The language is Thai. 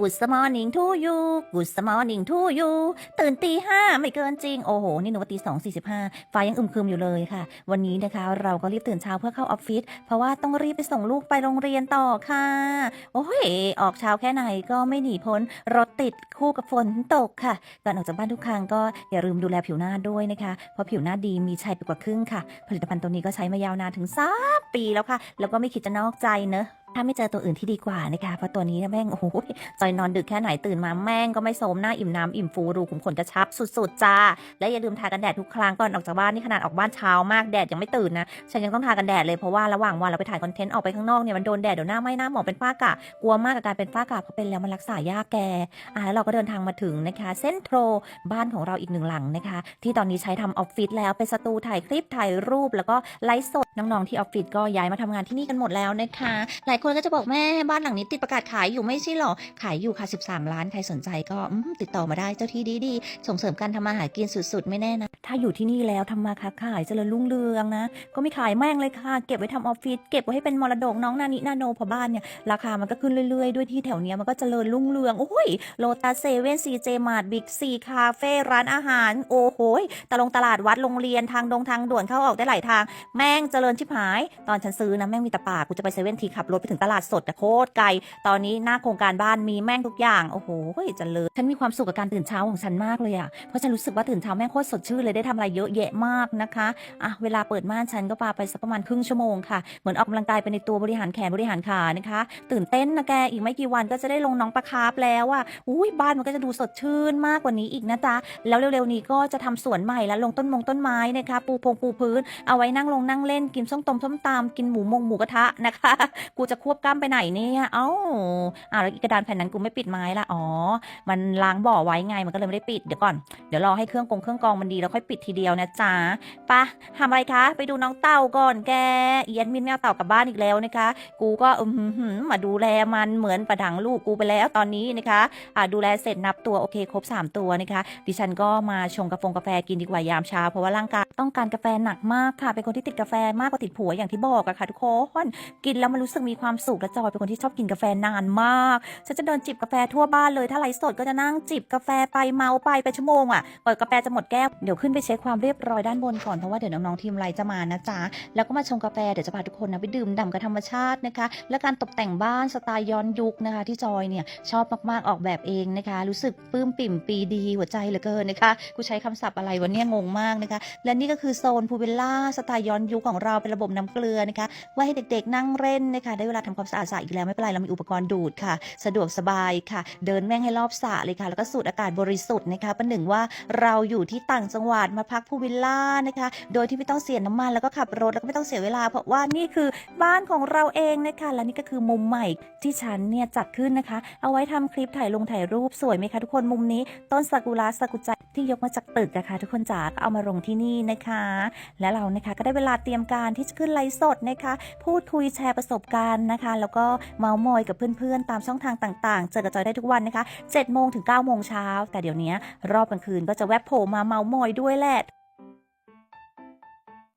Good morning to you Good morning to you ตื่นตีห้าไม่เกินจริง โอ้โห นี่หนูว่าตีสองสี่สิบห้าฟ้ายังอึมครึมอยู่เลยค่ะ วันนี้นะคะ เราก็รีบตื่นเช้าเพื่อเข้าออฟฟิศ เพราะว่าต้องรีบไปส่งลูกไปโรงเรียนต่อค่ะ โอ้ย ออกเช้าแค่ไหนก็ไม่หนีพ้น รถติดคู่กับฝนตกค่ะ ก่อนออกจากบ้านทุกครั้งก็อย่าลืมดูแลผิวหน้าด้วยนะคะ เพราะผิวหน้าดีมีชัยไปกว่าครึ่งค่ะ ผลิตภัณฑ์ตัวนี้ก็ใช้มายาวนานถึง3ปีแล้วค่ะ แล้วก็ไม่คิดจะนอกใจเนอะ ถ้าไม่เจอตัวอื่นที่ดีกว่านะคะเพราะตัวนี้แม่งโอ้โหจอยนอนดึกแค่ไหนตื่นมาแม่งก็ไม่โสมหน้าอิ่มน้ำอิ่มฟูรูขุมขนกระชับสุดๆจ้าและอย่าลืมทากันแดดทุกครั้งก่อนออกจากบ้านนี่ขนาดออกบ้านเช้ามากแดดยังไม่ตื่นนะฉันยังต้องทากันแดดเลยเพราะว่าระหว่างวันเราไปถ่ายคอนเทนต์ออกไปข้างนอกเนี่ยมันโดนแดดเดี๋ยวหน้าไหม้หน้าหมองเป็นฝ้ากะกลัวมากกับการเป็นฝ้ากะเพราะเป็นแล้วมันรักษายากแกอะแล้วเราก็เดินทางมาถึงนะคะเส้นทรบ้านของเราอีกหนึ่งหลังนะคะ ที่ตอนนี้ใช้ทำออฟฟิศแล้วเป็นสตูถ่ายคลิปถ่ายรูป แล้วก็ไลฟ์สดน้องๆที่ออฟฟิศก็ย้ายมาทำงานที่นี่กันหมดแล้วนะคะหลายคนก็จะบอกแม่บ้านหลังนี้ติดประกาศขายอยู่ไม่ใช่หรอ ขายอยู่ค่ะ 13 ล้าน ใครสนใจก็ติดต่อมาได้เจ้าที่ดีๆ ส่งเสริมการทำมาหากินสุดๆ ไม่แน่นะ ถ้าอยู่ที่นี่แล้วทำมาค้าขายเจริญรุ่งเรืองนะ ก็ไม่ขายแม่งเลยค่ะ เก็บไว้ทำออฟฟิศ เก็บไว้ให้เป็นมรดกน้องนานินาโนพอบ้านเนี่ย ราคามันก็ขึ้นเรื่อยๆ ด้วยที่แถวเนี้ยมันก็เจริญรุ่งเรือง โอ้ย โลตัสเซเว่นซีเจมาร์ทบิ๊กซีคาเฟ่ร้านอาหาร โอ้โหตลงตลาดวัดโรงเรียนทางดงทางด่วนเข้าออกได้หลายทาง แม่งเจริญชิบหาย ตอนฉันซื้อนะแม่งมีแต่ป่ากูจะไปเซเว่นทีขับรถไปถึงตลาดสดแต่โคตรไกล ตอนนี้หน้าโครงการบ้านมีแม่งทุกอย่าง โอ้โหเจริญฉันมีความสุขกับการตื่นเช้าของฉันมากเลยอะเพราะฉันรู้สึกว่าตื่นเช้าแม่งโคตรสดชื่นเลยได้ทำอะไรเยอะแยะมากนะคะ อะ เวลาเปิดม่านฉันก็ปาไปสักประมาณครึ่งชั่วโมงค่ะ เหมือนออกกำลังกายไปในตัวบริหารแขนบริหารขานะคะ ตื่นเต้นนะแก อีกไม่กี่วันก็จะได้ลงน้องปลาคาร์ฟแล้วอะอุ้ยบ้านมันก็จะดูสดชื่นมากกว่านี้อีกนะจ๊ะ แล้วเร็วๆนี้ก็จะทำสวนใหม่แล้วลงต้นมงต้นไม้นะคะ ปูพงปูพื้น เอาไว้นั่งลงนั่งเล่นกินส้มตำส้มตำกินหมูมงหมูกระทะนะคะ กูจะควบกล้ามไปไหนเนี่ยเอ้าอ้าวแล้วอีกระดานแผ่นนั้นกูไม่ปิดไม้ละอ๋อ มันล้างบ่อไว้ไงมันก็เลยไม่ได้ปิดเดี๋ยวก่อนเดี๋ยวรอให้เครื่องกงเครื่องกองมันดีแล้วค่อยปิดทีเดียวนะจ๊ะปะทำอะไรคะ ไปดูน้องเต่าก่อนแกเอียนมินแมวเต่ากลับบ้านอีกแล้วนะคะ กูก็อืมมาดูแลมันเหมือนประดังลูกกูไปแล้วตอนนี้นะคะอ่าดูแลเสร็จนับตัวโอเคครบ 3 ตัวนะคะ ดิฉันก็มาชงกาแฟกาแฟกินดีกว่ายามเช้าเพราะว่าร่างกายต้องการกาแฟหนักมากค่ะเป็นคนที่ติดกาแฟมากกว่าติดผัวอย่างที่บอกอะค่ะทุกคนกินแล้วมันรู้สึกมีความความสุขและจอยเป็นคนที่ชอบกินกาแฟนานมากฉันจะเดินจิบกาแฟทั่วบ้านเลยถ้าไลฟ์สดก็จะนั่งจิบกาแฟไปเมาไปเป็นชั่วโมงอะกว่ากาแฟจะหมดแก้วเดี๋ยวขึ้นไปเช็คความเรียบร้อยด้านบนก่อนเพราะว่าเดี๋ยวน้องๆทีมไลฟ์จะมานะจ๊ะแล้วก็มาชงกาแฟเดี๋ยวจะพาทุกคนนะไปดื่มด่ำกับธรรมชาตินะคะ และการตกแต่งบ้านสไตล์ย้อนยุคนะคะ ที่จอยเนี่ยชอบมากๆออกแบบเองนะคะ รู้สึกปลื้มปิ่มปีดีหัวใจเหลือเกินนะคะกูใช้คำศัพท์อะไรวันนี้งงมากนะคะ และนี่ก็คือโซนพูเวลล่าสไตล์ย้อนยุคของเราเป็นระบบน้ำเกลือนะคะไว้ให้เด็กๆนั่งเล่นนะคะได้เวลาทำความสะอาดสระอีกแล้วไม่เป็นไรเรามีอุปกรณ์ดูดค่ะ สะดวกสบายค่ะ เดินแม่งให้รอบสระเลยค่ะ แล้วก็สูดอากาศบริสุทธิ์นะคะประหนึ่งว่าเราอยู่ที่ต่างจังหวัดมาพักพูวิลล่านะคะ โดยที่ไม่ต้องเสียน้ำมันแล้วก็ขับรถแล้วก็ไม่ต้องเสียเวลา เพราะว่านี่คือบ้านของเราเองนะคะและนี่ก็คือมุมใหม่ที่ฉันเนี่ยจัดขึ้นนะคะ เอาไว้ทำคลิปถ่ายลงถ่ายรูปสวยไหมคะทุกคนมุมนี้ต้นซากุระซากุใจ ที่ยกมาจากตึกนะคะ ทุกคนจ๋าก็เอามาลงที่นี่นะคะ และเรานะคะก็ได้เวลาเตรียมการที่จะขึ้นไลฟ์สดนะคะ พูดคุยแชร์ประสบการณ์นะคะ แล้วก็เมาส์มอยกับเพื่อนๆ ตามช่องทางต่างๆ เจอกับจอยได้ทุกวันนะคะ7โมงถึง9โมงเช้าแต่เดี๋ยวนี้รอบกลางคืนก็จะแวบโผล่มาเมาส์มอยด้วยแหละ